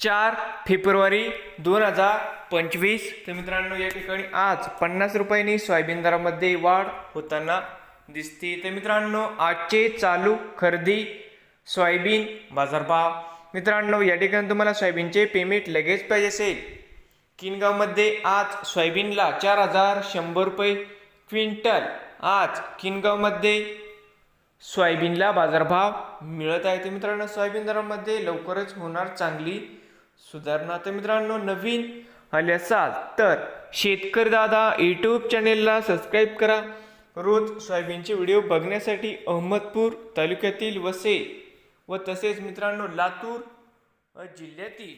चार फेब्रुवारी दोन हजार पंचवीस. तर मित्रांनो या ठिकाणी आज पन्नास रुपयांनी सोयाबीन दरामध्ये वाढ होताना दिसते. तर मित्रांनो आजचे चालू खरेदी सोयाबीन बाजारभाव. मित्रांनो या ठिकाणी तुम्हाला सोयाबीनचे पेमेंट लगेच पाहिजे असेल. किनगावमध्ये आज सोयाबीनला चार हजार शंभर रुपये क्विंटल. आज किनगावमध्ये सोयाबीनला बाजारभाव मिळत आहे. तर मित्रांनो सोयाबीन दरामध्ये लवकरच होणार चांगली सुधारणा तर मित्रांनो नवीन आले असाल तर शेतकरी दादा यूट्यूब चॅनेलला सबस्क्राईब करा. रोज सोयाबीनचे व्हिडिओ बघण्यासाठी अहमदपूर तालुक्यातील वसे व तसेच मित्रांनो लातूर जिल्ह्यातील